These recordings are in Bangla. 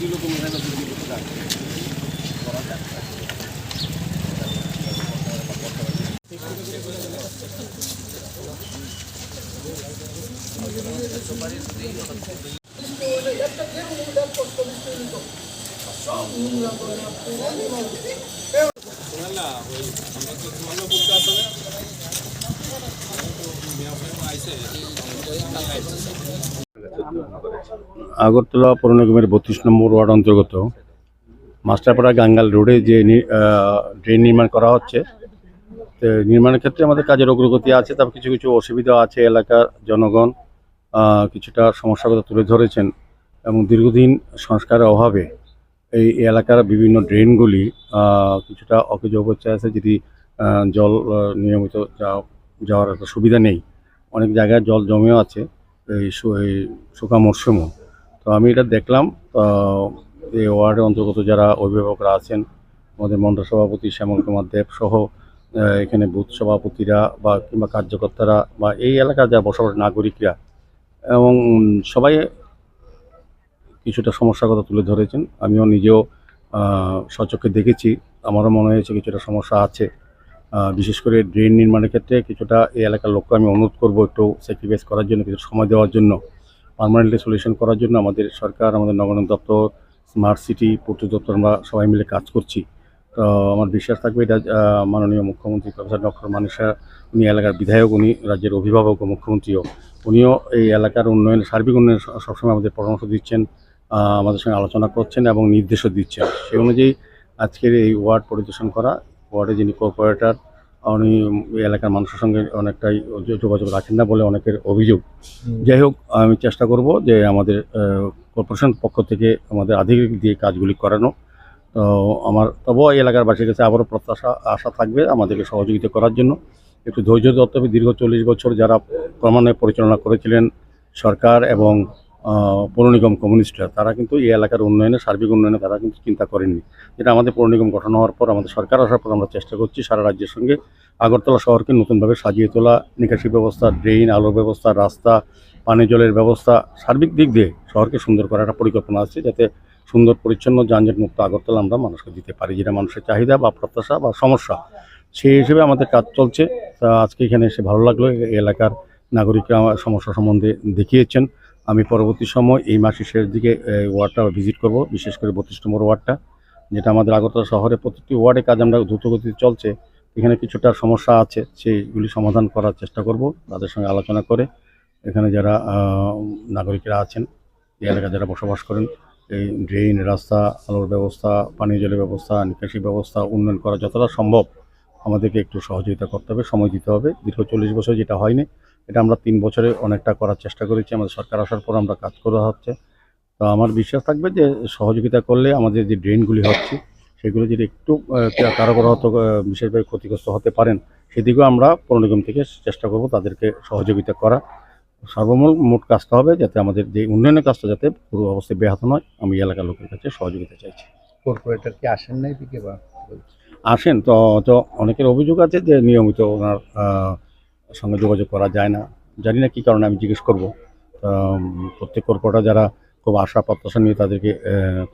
দিল তুমি এখানে দুর্নীতি করতে থাকবে। করা যাক না। আগরতলা পৌর নিগমের বত্রিশ নম্বর ওয়ার্ড অন্তর্গত। মাস্টারপাড়া গাঙ্গাল রোডে যে ড্রেন নির্মাণ করা হচ্ছে, তো নির্মাণের ক্ষেত্রে আমাদের কাজের অগ্রগতি আছে, তবে কিছু কিছু অসুবিধা আছে এলাকার জনগণ কিছুটা সমস্যার কথা তুলে ধরেছেন এবং দীর্ঘদিন সংস্কারের অভাবে এই এলাকার বিভিন্ন ড্রেনগুলি কিছুটা অকেজ অবস্থায় আছে যদি জল নিয়মিত যাওয়া- যাওয়ার একটা সুবিধা নেই। অনেক জায়গায় জল জমেও আছে। এই শুকা মরশুমও তো আমি এটা দেখলাম এই ওয়ার্ডের অন্তর্গত যারা অভিভাবকরা আছেন, আমাদের মন্ডল সভাপতি শ্যামল কুমার দেব সহ এখানে বুথ সভাপতিরা বা কিংবা কার্যকর্তারা বা এই এলাকার যারা বসবাস নাগরিকরা, এবং সবাই কিছুটা সমস্যার কথা তুলে ধরেছেন। আমিও নিজেও সচক্ষে দেখেছি। আমারও মনে হয়েছে কিছুটা সমস্যা আছে। বিশেষ করে ড্রেন নির্মাণের ক্ষেত্রে কিছুটা এই এলাকার লোককে আমি অনুরোধ করব একটু স্যাক্রিফাইস করার জন্য কিছু সময় দেওয়ার জন্য পারমানেন্টলি সলিউশন করার জন্য আমাদের সরকার, আমাদের নগরায়ণ দপ্তর স্মার্ট সিটি পূর্ত দপ্তর আমরা সবাই মিলে কাজ করছি। তো আমার বিশ্বাস থাকবে এটা মাননীয় মুখ্যমন্ত্রী প্রফেসর ডক্টর মানিসা, উনি এলাকার বিধায়ক, উনি রাজ্যের অভিভাবক ও মুখ্যমন্ত্রীও। উনিও এই এলাকার উন্নয়ন, সার্বিক উন্নয়ন সবসময় আমাদের পরামর্শ দিচ্ছেন আমাদের সঙ্গে আলোচনা করছেন এবং নির্দেশও দিচ্ছেন। সেই অনুযায়ী আজকের এই ওয়ার্ড পরিদর্শন করা ওয়ার্ডে যিনি কর্পোরেটর উনি এই এলাকার মানুষের সঙ্গে অনেকটাই যোগাযোগ রাখেন না বলে অনেকের অভিযোগ। যাই হোক আমি চেষ্টা করব যে আমাদের কর্পোরেশন পক্ষ থেকে আমাদের আধিকারিক দিয়ে কাজগুলি করানো। তো আমার তবুও এই এলাকার বাসীর কাছে আবারও প্রত্যাশা আশা থাকবে আমাদেরকে সহযোগিতা করার জন্য। একটু ধৈর্য ধরতে হবে। দীর্ঘ চল্লিশ বছর যারা ক্রমান্বয়ে পরিচালনা করেছিলেন সরকার এবং আহ, পৌর কমিউনিস্টরা তারা কিন্তু এই এলাকার উন্নয়নে সার্বিক উন্নয়নে তারা কিন্তু চিন্তা করেননি। যেটা আমাদের পৌর নিগম গঠন হওয়ার পর আমাদের সরকার আসার পর আমরা চেষ্টা করছি সারা রাজ্যের সঙ্গে আগরতলা শহরকে নতুনভাবে সাজিয়ে তোলা নিকাশি ব্যবস্থা ড্রেন আলোর ব্যবস্থা রাস্তা পানীয় জলের ব্যবস্থা সার্বিক দিক দিয়ে শহরকে সুন্দর করার একটা পরিকল্পনা আছে যাতে সুন্দর পরিচ্ছন্ন যানজট মুক্ত আগরতলা আমরা মানুষকে দিতে পারি। যেটা মানুষের চাহিদা বা প্রত্যাশা বা সমস্যা সেই হিসেবে আমাদের কাজ চলছে। তা আজকে এখানে এসে ভালো লাগল। এলাকার নাগরিকরা আমার সমস্যা সম্বন্ধে দেখিয়েছেন। আমি পরবর্তী সময় এই মাসের শেষ দিকে ওয়ার্ডটা ভিজিট করব, বিশেষ করে বত্রিশ নম্বর ওয়ার্ডটা, যেটা আমাদের আগরতলা শহরে প্রতিটি ওয়ার্ডে কাজ আমরা দ্রুতগতিতে চলছে। এখানে কিছুটা সমস্যা আছে, সেইগুলি সমাধান করার চেষ্টা করব, তাদের সঙ্গে আলোচনা করে। এখানে যারা নাগরিকরা আছেন, এই এলাকায় যারা বসবাস করেন, এই ড্রেন রাস্তা, আলোর ব্যবস্থা, পানীয় জলের ব্যবস্থা নিকাশি ব্যবস্থা, উন্নয়ন করা যতটা সম্ভব, আমাদেরকে একটু সহযোগিতা করতে হবে, সময় দিতে হবে। দীর্ঘ চল্লিশ বছর যেটা হয়নি এটা আমরা তিন বছরে অনেকটা করার চেষ্টা করেছি আমাদের সরকার আসার পর আমরা কাজ করা হচ্ছে। তো আমার বিশ্বাস থাকবে যে সহযোগিতা করলে আমাদের যে ড্রেনগুলি হচ্ছে সেগুলো যদি একটু আহ, কারোকরহত আহ, বিশেষভাবে ক্ষতিগ্রস্ত হতে পারেন সেদিকেও আমরা পৌর নিগম থেকে চেষ্টা করব তাদেরকে সহযোগিতা করা। সর্বমূল মোট কাজটা হবে যাতে আমাদের যে উন্নয়নের কাজটা যাতে পুরো অবস্থায় ব্যাহত নয় আমি এলাকার লোকের কাছে সহযোগিতা চাইছি। কর্পোরেটর কি আসেন নাই দিকে বা? আসেন তো তো অনেকের অভিযোগ আছে যে নিয়মিত ওনার সঙ্গে যোগাযোগ করা যায় না। জানি না কী কারণে আমি জিজ্ঞেস করব। প্রত্যেক কর্পোরেটর যারা খুব আশা প্রত্যাশা নিয়ে তাদেরকে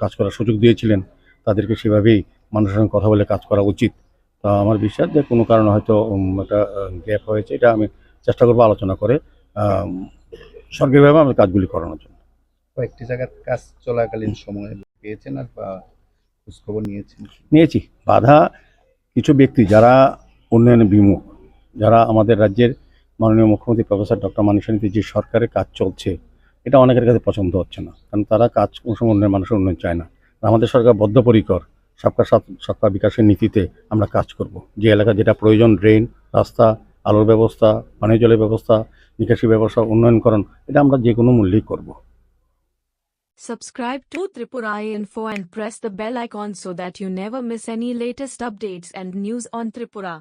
কাজ করার সুযোগ দিয়েছিলেন তাদেরকে সেভাবেই মানুষের সঙ্গে কথা বলে কাজ করা উচিত। তা আমার বিশ্বাস যে কোনো কারণে হয়তো একটা গ্যাপ হয়েছে এটা আমি চেষ্টা করব আলোচনা করে সরকারিভাবে আমি কাজগুলি করানোর জন্য। কয়েকটি জায়গার কাজ চলাকালীন সময়ে পেয়েছেন আর বা খোঁজখবর নিয়েছেন? নিয়েছি। বাধা কিছু ব্যক্তি যারা উন্নয়নে বিমুখ যারা আমাদের রাজ্যের মাননীয় মুখ্যমন্ত্রী প্রফেসর ডক্টর মানিসানীতে যে সরকারের কাজ চলছে, এটা অনেকের কাছে পছন্দ হচ্ছে না, কারণ তারা কাজ কোনো উন্নয়ন মানুষের উন্নয়ন চায় না। আমাদের সরকার বদ্ধপরিকর, সবকা সবকা বিকাশের নীতিতে আমরা কাজ করব। যে এলাকা যেটা প্রয়োজন, ড্রেন, রাস্তা, আলোর ব্যবস্থা, পানীয় জলের ব্যবস্থা, নিকাশি ব্যবস্থা, উন্নয়নকরণ, এটা আমরা যে কোনো মূল্যেই করব। Subscribe to Tripura Info and press the bell icon so that you never miss any latest updates and news on Tripura.